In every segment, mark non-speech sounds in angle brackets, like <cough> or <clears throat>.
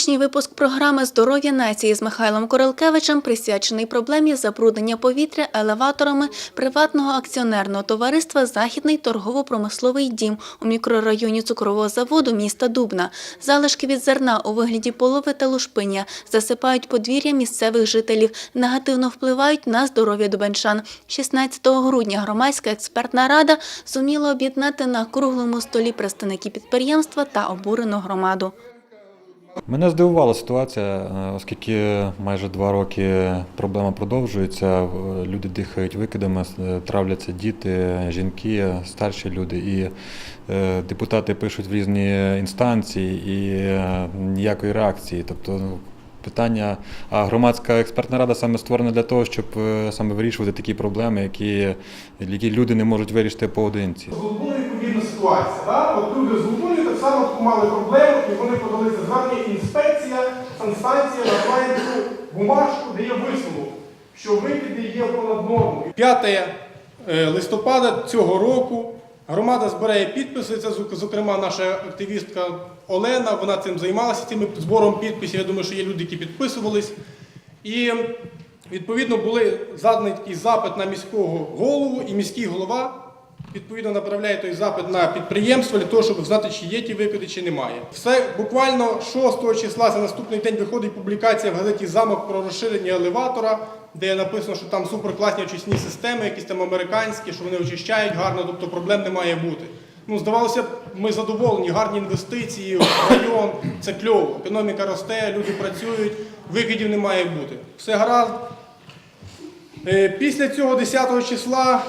Сьогоднішній випуск програми Здоров'я нації з Михайлом Королкевичем присвячений проблемі забруднення повітря елеваторами приватного акціонерного товариства Західний торгово-промисловий дім у мікрорайоні цукрового заводу міста Дубна. Залишки від зерна у вигляді полови та лушпиння засипають подвір'я місцевих жителів, негативно впливають на здоров'я дубенчан. 16 грудня громадська експертна рада зуміла об'єднати на круглому столі представників підприємства та обурену громаду. Мене здивувала ситуація, е, оскільки майже два роки проблема продовжується. е, Люди дихають викидами, е, травляться діти, жінки, старші люди. І депутати пишуть в різні інстанції і ніякої реакції. Тобто ну, питання, а громадська експертна рада саме створена для того, щоб саме вирішувати такі проблеми, які, які люди не можуть вирішити поодинці. З відповідна ситуація. Так? От люди з так само таку мали проблему, і вони подали це звернення, інспекція, санстанція називає таку бумажку, де є висновок, що викиди є понад норму. 5 е, листопада цього року громада збирає підписи. Це зокрема наша активістка Олена. Вона цим займалася цим збором підписів. Я думаю, що є люди, які підписувались. І відповідно були заданий такий запит на міського голову, і міський голова відповідно направляє той запит на підприємство для того, щоб знати, чи є ті викиди, чи немає. Все буквально 6 числа за наступний день виходить публікація в газеті Замок про розширення елеватора, де написано, що там суперкласні очисні системи, якісь там американські, що вони очищають гарно, тобто проблем не має бути. Ну, здавалося б, ми задоволені, гарні інвестиції в район, це кльово. Економіка росте, люди працюють, викидів не має бути. Все гаразд. Е, Після цього 10 числа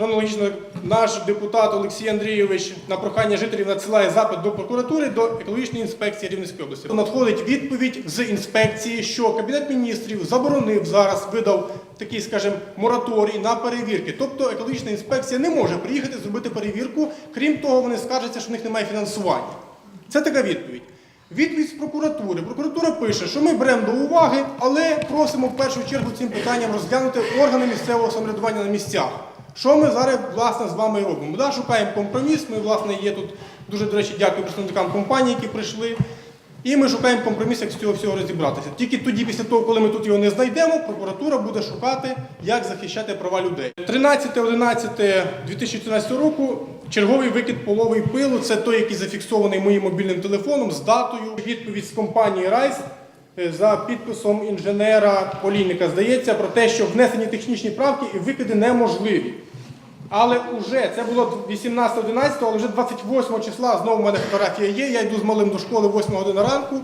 хронологічно наш депутат Олексій Андрійович на прохання жителів надсилає запит до прокуратури до екологічної інспекції Рівненської області. Надходить відповідь з інспекції, що Кабінет міністрів заборонив зараз, видав такий, скажімо, мораторій на перевірки. Тобто екологічна інспекція не може приїхати зробити перевірку. Крім того, вони скаржаться, що в них немає фінансування. Це така відповідь. Відповідь з прокуратури. Прокуратура пише, що ми беремо до уваги, але просимо в першу чергу цим питанням розглянути органи місцевого самоврядування на місцях. Що ми зараз власне з вами робимо? Да, шукаємо компроміс. Ми, власне, є тут дуже, до речі, дякую представникам компанії, які прийшли. І ми шукаємо компроміс, як з цього всього розібратися. Тільки тоді, після того, коли ми тут його не знайдемо, прокуратура буде шукати, як захищати права людей. 13.11.2014 року черговий викид половий пилу це той, який зафіксований моїм мобільним телефоном з датою. Відповідь з компанії Райс за підписом інженера Полійника здається про те, що внесені технічні правки і викиди неможливі. Але вже це було 18-11, але вже 28 числа знову в мене фотографія є. Я йду з малим до школи 8 година ранку.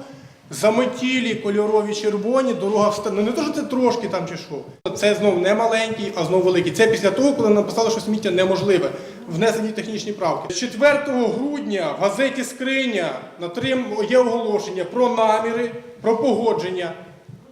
Заметілі, кольорові, червоні, дорога вста... Ну не то, що це трошки там чи що. Це знову не маленький, а знову великий. Це після того, коли написали, що сміття неможливе. Внесені технічні правки. 4 грудня в газеті Скриня є оголошення про наміри, про погодження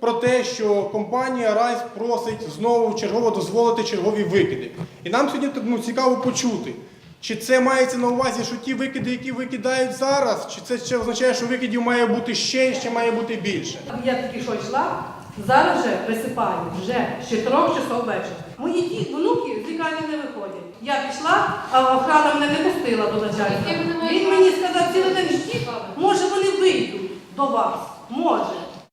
про те, що компанія Райс просить знову чергово дозволити чергові викиди. І нам сьогодні ну, цікаво почути, чи це мається на увазі, що ті викиди, які викидають зараз, чи це ще означає, що викидів має бути ще і ще має бути більше. Я тільки що йшла, зараз вже присипаю вже з 4 часов вечора. Мої ті внуки з лікарні не виходять. Я пішла, а охрана мене не пустила до начальника. Він мені сказав, цілий день ждіть, може вони вийдуть до вас, може.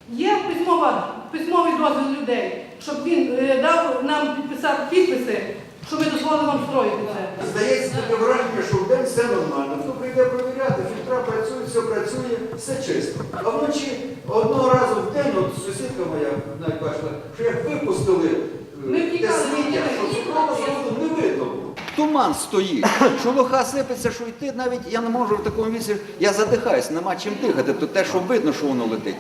Є письмова, письмовий дозвіл людей, щоб він е, дав нам підписати підписи, що ми дозволили вам строїти це. Здається, таке враження, що вдень все нормально. Хто прийде перевіряти, фільтра працюють, все працює, все чисто. А вночі одного разу в день, от сусідка моя навіть бачила, що як випустили е, те втікали, сміття, ми що втікали. з зразу не видно було. Туман стоїть, шелуха сипеться, що йти навіть я не можу в такому місці, я задихаюсь, нема чим дихати, то те, що видно, що воно летить.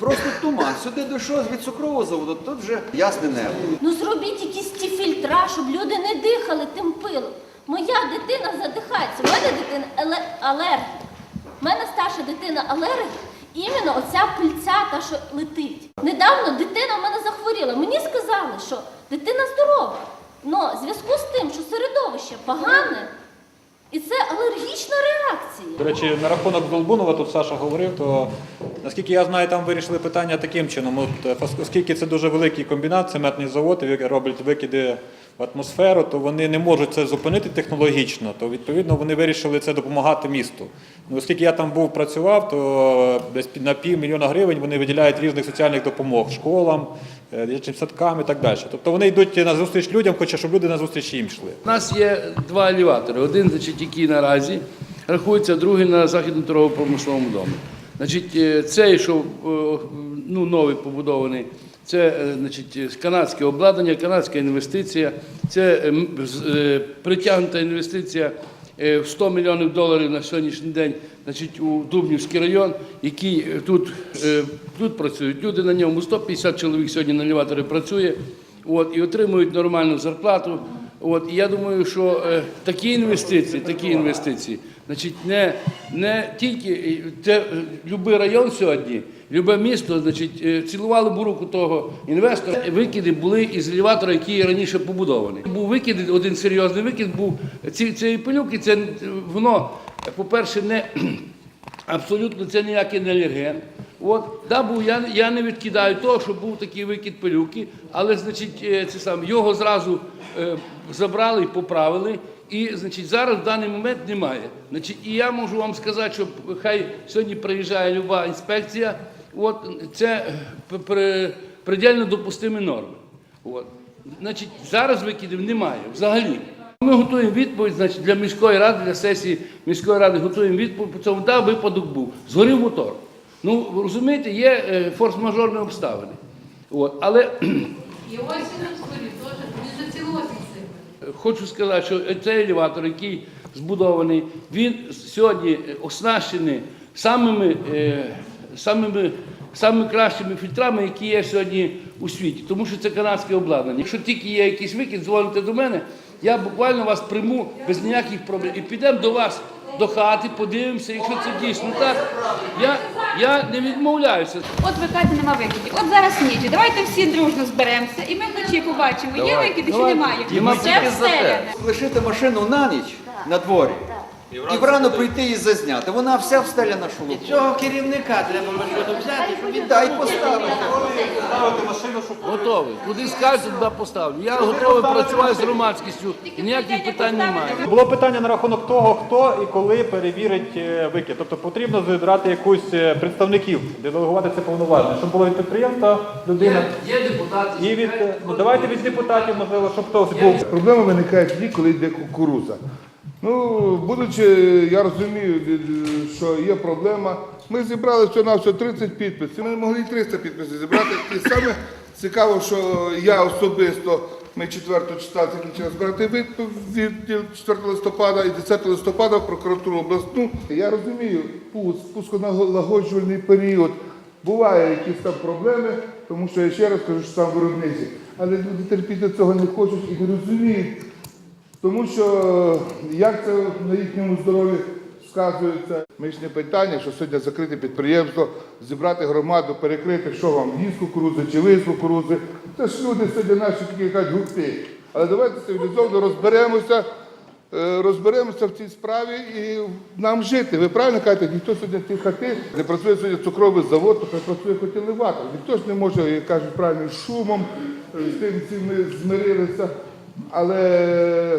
Просто туман. Сюди дійшов від цукрового заводу, тут вже ясне небо. Ну зробіть якісь ті фільтра, щоб люди не дихали тим пилом. Моя дитина задихається. У мене дитина еле- алергік. У мене старша дитина алергік. Іменно оця пильця, та що летить. Недавно дитина в мене захворіла. Мені сказали, що дитина здорова. Но в зв'язку з тим, що середовище погане, і це алергічна реакція. До речі, на рахунок Долбунова, тут Саша говорив, то Наскільки я знаю, там вирішили питання таким чином. От, е, оскільки це дуже великий комбінат, цементний завод, і роблять викиди в атмосферу, то вони не можуть це зупинити технологічно, то відповідно вони вирішили це допомагати місту. Ну, оскільки я там був, працював, то десь під- на півмільйона гривень вони виділяють різних соціальних допомог школам, е, дитячим садкам і так далі. Тобто вони йдуть на зустріч людям, хоча щоб люди на зустріч їм йшли. У нас є два елеватори. Один, значить, який наразі рахується, другий на західному торгово-промисловому домі. Значить, е, цей, що е, ну, новий побудований, це е, значить, канадське обладнання, канадська інвестиція, це е, притягнута інвестиція е, в 100 мільйонів доларів на сьогоднішній день значить, у Дубнівський район, який тут, тут працюють люди на ньому, 150 чоловік сьогодні на елеваторі працює от, і отримують нормальну зарплату. От, і я думаю, що такі інвестиції, такі інвестиції, значить, не, не тільки це, е, любий район сьогодні, любе місто, значить, е, цілували б руку того інвестора. Викиди були із елеватора, який раніше побудований. Був викид, один серйозний викид був ці, цієї пилюки, це е, воно, по-перше, не <clears throat> Абсолютно це ніякий не алерген. От, да, був, я, я не відкидаю того, що був такий викид пилюки, але значить, це саме, його зразу е, забрали і поправили. І значить, зараз в даний момент немає. Значить, і я можу вам сказати, що хай сьогодні приїжджає люба інспекція, от, це е, предельно допустимі норми. От. Значить, зараз викидів немає взагалі. Ми готуємо відповідь значить, для міської ради, для сесії міської ради готуємо відповідь по цьому. Да, випадок був. Згорів мотор. Ну, розумієте, є е, форс-мажорні обставини. От. Але І ось він. Хочу сказати, що цей елеватор, який збудований, він сьогодні оснащений самими, е, самими, самими кращими фільтрами, які є сьогодні у світі, тому що це канадське обладнання. Якщо тільки є якийсь викид, дзвоните до мене, я буквально вас прийму без ніяких проблем. І підемо до вас до хати, подивимося, якщо це дійсно так. Я, я не відмовляюся. От викати кажете, нема викидів. От зараз ніч. Давайте всі дружно зберемося і ми вночі побачимо, є викиди чи немає. Тільки за те. Лишити машину на ніч на дворі і врано прийти і зазняти. Вона вся встеляна шолухом. Цього керівника треба машину взяти, щоб він Дай поставити. Готовий. Куди скажете, туди поставлю. Я готовий працювати з громадськістю, і ніяких питань немає. Було питання на рахунок того, хто і коли перевірить е, викид. Тобто потрібно зібрати якусь е, представників, делегувати це повноваження, щоб було від підприємства людина. Є депутати. І від ну давайте від депутатів, можливо, щоб хтось був. Проблема виникає тоді, коли йде кукуруза. Ну, будучи, я розумію, е, що є проблема. Ми зібрали всього на все 30 підписів. Ми могли і 300 підписів зібрати. І саме цікаво, що я особисто, ми 4 числа закінчили збирати відповідь 4 листопада і 10 листопада в прокуратуру обласну. Я розумію, пуск, пусконалагоджувальний період. Буває якісь там проблеми, тому що я ще раз кажу, що там виробниці. Але люди терпіти цього не хочуть і не розуміють. Тому що як це на їхньому здоров'ї сказується, ми ж не питання, що сьогодні закрите підприємство, зібрати громаду, перекрити, що вам їсть кукурузи чи з кукурузи. Це ж люди сьогодні наші такі кажуть гурти. Але давайте цивілізовано розберемося, е, розберемося в цій справі і нам жити. Ви правильно кажете, ніхто сьогодні ті хати, не працює сьогодні цукровий завод, то працює хоч елеватор. Ніхто ж не може, як кажуть, правильно, шумом, е, з тим всім ми змирилися. Але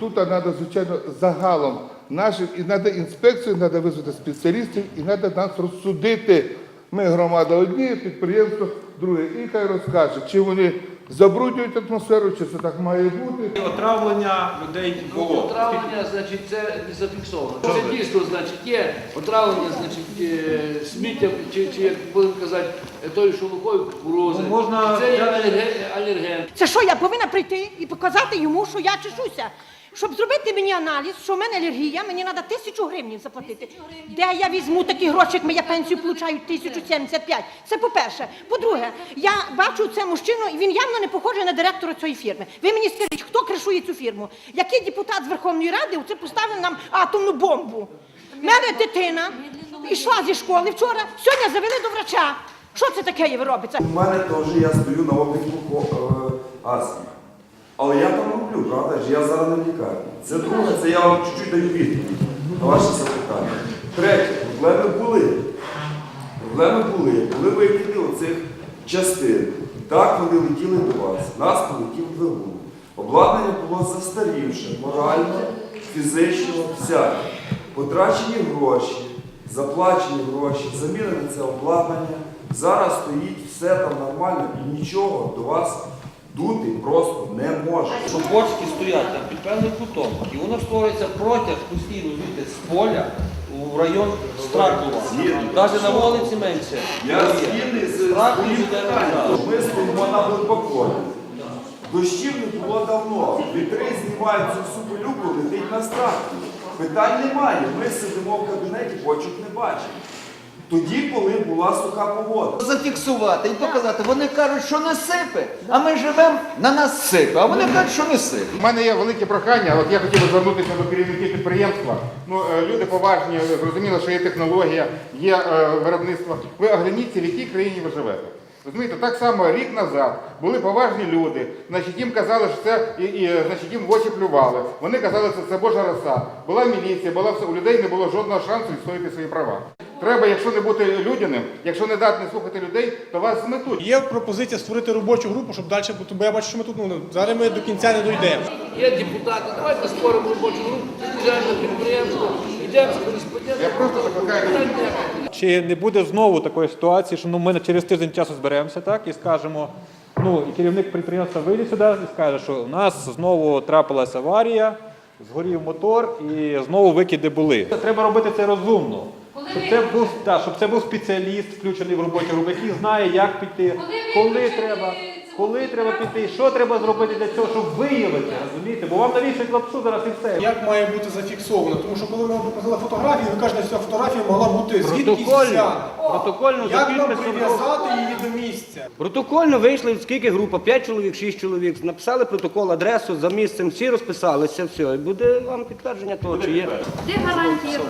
тут треба, звичайно, загалом нашим, і треба інспекцію, треба визвати спеціалістів, і треба нас розсудити. Ми громада одні, підприємство друге. І хай розкаже, чи вони забруднюють атмосферу, чи це так має бути. отравлення людей Ну, Отравлення, значить, це не зафіксовано. Це дійсно, значить, є отравлення, значить, е, сміття, чи, чи як будемо казати, тою шелухою кукурузи. Ну, можна Це є алерген. алерген. Це що, я повинна прийти і показати йому, що я чешуся? Щоб зробити мені аналіз, що в мене алергія, мені треба тисячу гривень заплатити. Де я візьму такі гроші, як моя пенсію получаю 1075? Це по-перше. По-друге, я бачу це мужчину, і він явно не похожий на директора цієї фірми. Ви мені скажіть, хто кришує цю фірму? Який депутат з Верховної Ради оце поставив нам атомну бомбу? У мене дитина йшла зі школи вчора, сьогодні завели до врача. Що це таке ви робиться? У мене теж я стою на обліку е, астми. Але я там роблю, правда? Я зараз не в лікарні. Це друге, це я вам чуть-чуть даю відповідь на ваше запитання. Третє, проблеми були. Проблеми були, коли викиди оцих частин. Так вони летіли до вас, нас полетів двигун. Обладнання було застарівше, морально, фізично, всяке. Потрачені гроші, заплачені гроші, замінене це обладнання. Зараз стоїть все там нормально і нічого до вас дути просто не може. Що бочки стоять там під певним кутом, і воно створюється протяг постійно звідти з поля у район Стракова. Навіть на вулиці менше. Я згідний з Страков своїм питанням. назад. Ми стоїмо на глибоколі. Дощів не було давно. Вітри знімають цю всю пилюку, летить на страху. Питань немає. Ми сидимо в кабінеті, бочок не бачимо. Тоді, коли була суха погода. Зафіксувати і показати. Вони кажуть, що не сипе, а ми живемо, на нас сипе, а вони кажуть, що не сипе. У мене є велике прохання, от я хотів би звернутися до керівників підприємства. Ну, е, люди поважні, зрозуміло, що є технологія, є е, виробництво. Ви огляніться, в якій країні ви живете. Розумієте, так само рік назад були поважні люди, значить їм казали, що це і, і значить їм в очі плювали. Вони казали, що це Божа роса. Була міліція, була все. У людей не було жодного шансу відстояти свої права. Треба, якщо не бути людяним, якщо не дати не слухати людей, то вас зметуть. Є пропозиція створити робочу групу, щоб далі бути, бо я бачу, що ми тут ну, зараз ми до кінця не дійдемо. Є депутати, давайте створимо робочу групу, підприємство, йдемо з. Я просто закликаю. Чи не буде знову такої ситуації, що ну, ми через тиждень часу зберемося так і скажемо, ну і керівник підприємства вийде сюди і скаже, що у нас знову трапилася аварія, згорів мотор і знову викиди були. Треба робити це розумно. Щоб це був та, щоб це був спеціаліст, включений в групу, який знає, як піти, коли треба, коли треба піти, що треба зробити для цього, щоб виявити, розумієте? Бо вам навішують лапшу зараз і все. Як має бути зафіксовано? Тому що коли ми вам показали фотографію, ви кажете, що ця фотографія могла бути звідки. Протокольно за Як нам підписом. прив'язати її до місця? Протокольно вийшли, скільки група, 5 чоловік, 6 чоловік, написали протокол, адресу за місцем, всі розписалися, все, і буде вам підтвердження того, чи є. Де гарантія того,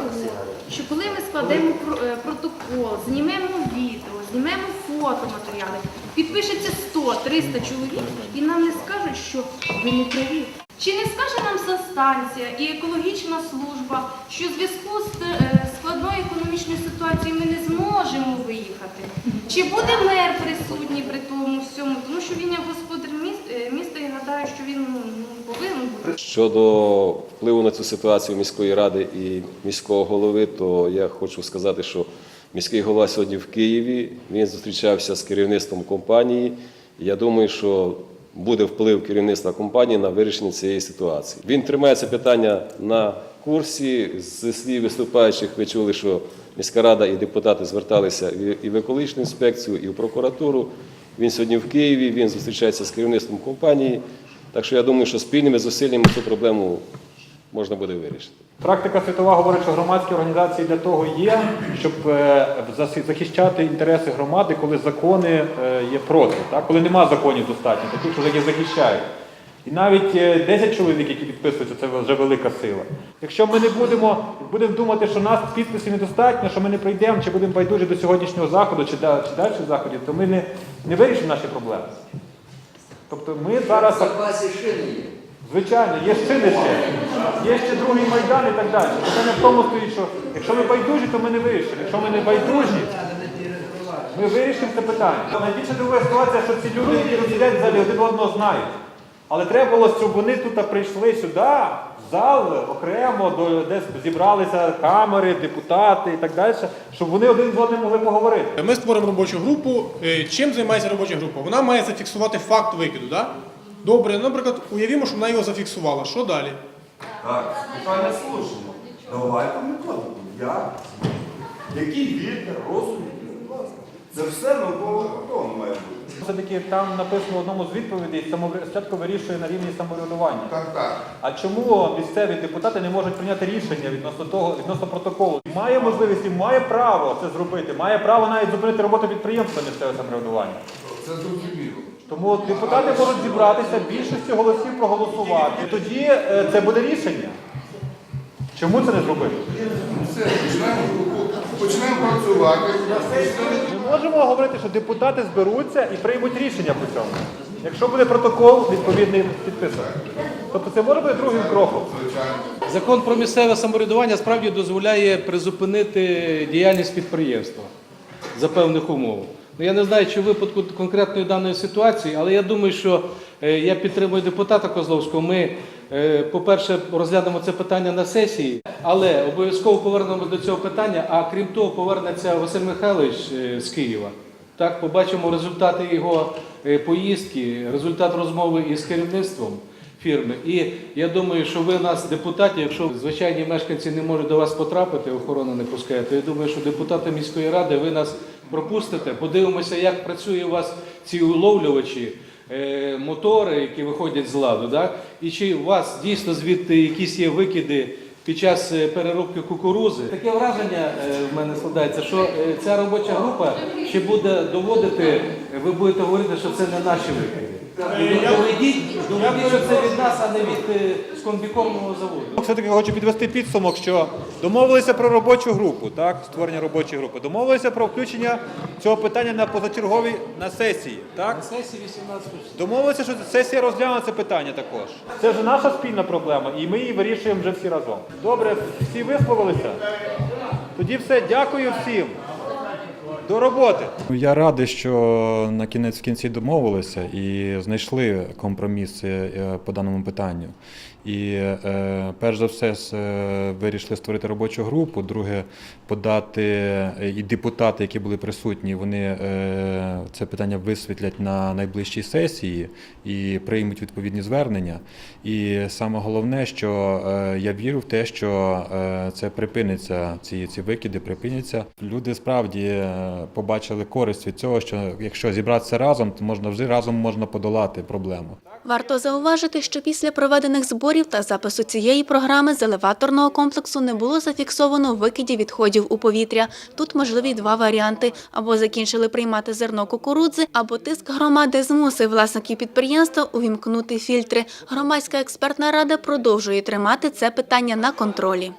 що коли ми складемо про- е, протокол, знімемо відео, знімемо фотоматеріали, підпишеться 100-300 чоловік і нам не скажуть, що ви не праві. Чи не скаже нам санстанція і екологічна служба, що в зв'язку з е, складною економічною ситуацією ми не зможемо виїхати? Чи буде мер присутній при тому всьому? Тому що він є господар е, міста і гадаю, що він ну, ну, повинен бути. Щодо впливу на цю ситуацію міської ради і міського голови, то я хочу сказати, що міський голова сьогодні в Києві. Він зустрічався з керівництвом компанії. Я думаю, що буде вплив керівництва компанії на вирішення цієї ситуації. Він тримає це питання на курсі. З слів виступаючих ви чули, що міська рада і депутати зверталися і в екологічну інспекцію, і в прокуратуру. Він сьогодні в Києві, він зустрічається з керівництвом компанії. Так що я думаю, що спільними зусиллями цю проблему можна буде вирішити. Практика світова говорить, що громадські організації для того є, щоб е, захищати інтереси громади, коли закони е, є проти, так? коли нема законів достатньо, таких, що їх захищають. І навіть е, 10 чоловік, які підписуються, це вже велика сила. Якщо ми не будемо, будемо думати, що нас підписів недостатньо, що ми не прийдемо, чи будемо байдужі до сьогоднішнього заходу, чи, чи далі заходів, то ми не, не вирішимо наші проблеми. Тобто ми зараз. В запасі шини є. Звичайно, є шини ще. Є ще другий майдан і так далі. Питання в тому стоїть, що якщо ми байдужі, то ми не вирішимо. Якщо ми не байдужі, ми вирішимо це питання. Найбільше дивує ситуація, що ці люди, які розділяють залі, один одного знають. Але треба було, щоб вони тут прийшли сюди, в зал, окремо, де зібралися камери, депутати і так далі, щоб вони один з одним могли поговорити. Ми створимо робочу групу. Е, Чим займається робоча група? Вона має зафіксувати факт викиду, так? Добре, ну, наприклад, уявімо, що вона його зафіксувала. Що далі? Так, питання слушне. Давайте методику. Як? Який вітер, розум, будь ласка. Це все науково готово має бути. Все-таки там написано в одному з відповідей, самовр- спочатку вирішує на рівні самоврядування. Так, так. А чому місцеві депутати не можуть прийняти рішення відносно того, відносно протоколу? Має можливість і має право це зробити, має право навіть зупинити роботу підприємства місцевого самоврядування. Це зрозуміло. Тому депутати можуть зібратися, більшістю голосів проголосувати. І тоді е, це буде рішення. Чому це не зробити? Все, починаємо починаємо працювати. Ми можемо говорити, що депутати зберуться і приймуть рішення по цьому. Якщо буде протокол, відповідний підписаний. Тобто це може бути другим кроком. Закон про місцеве самоврядування справді дозволяє призупинити діяльність підприємства. за певних умов. Ну, я не знаю, чи в випадку конкретної даної ситуації, але я думаю, що е, я підтримую депутата Козловського. Ми, е, по-перше, розглянемо це питання на сесії, але обов'язково повернемо до цього питання. А крім того, повернеться Василь Михайлович е, з Києва. Так, побачимо результати його поїздки, результат розмови із керівництвом фірми. І я думаю, що ви нас, депутатів, якщо звичайні мешканці не можуть до вас потрапити, охорона не пускає, то я думаю, що депутати міської ради ви нас пропустите. Подивимося, як працює у вас ці уловлювачі. е, Мотори, які виходять з ладу, да? і чи у вас дійсно звідти якісь є викиди під час е, переробки кукурузи? Таке враження е, в мене складається, що е, ця робоча група ще буде доводити, ви будете говорити, що це не наші викиди. Доведіть, доведіть, що це від нас, а не від е, заводу. Все-таки хочу підвести підсумок, що домовилися про робочу групу, так, створення робочої групи. Домовилися про включення цього питання на позачерговій на сесії. Так? На сесії 18. Домовилися, що сесія розгляне це питання також. Це вже наша спільна проблема, і ми її вирішуємо вже всі разом. Добре, всі висловилися? Тоді все, дякую всім. До роботи. Я радий, що на кінець в кінці домовилися і знайшли компроміс е, по даному питанню. І е, перш за все е, вирішили створити робочу групу. Друге, подати е, і депутати, які були присутні, вони е, це питання висвітлять на найближчій сесії і приймуть відповідні звернення. І саме головне, що е, я вірю в те, що е, це припиниться, ці, ці викиди припиняться. Люди справді е, побачили користь від цього, що якщо зібратися разом, то можна вже разом можна подолати проблему. Варто зауважити, що після проведених зборів та запису цієї програми з елеваторного комплексу не було зафіксовано викидів відходів у повітря. Тут можливі два варіанти: або закінчили приймати зерно кукурудзи, або тиск громади змусив власників підприємства увімкнути фільтри. Громадська експертна рада продовжує тримати це питання на контролі.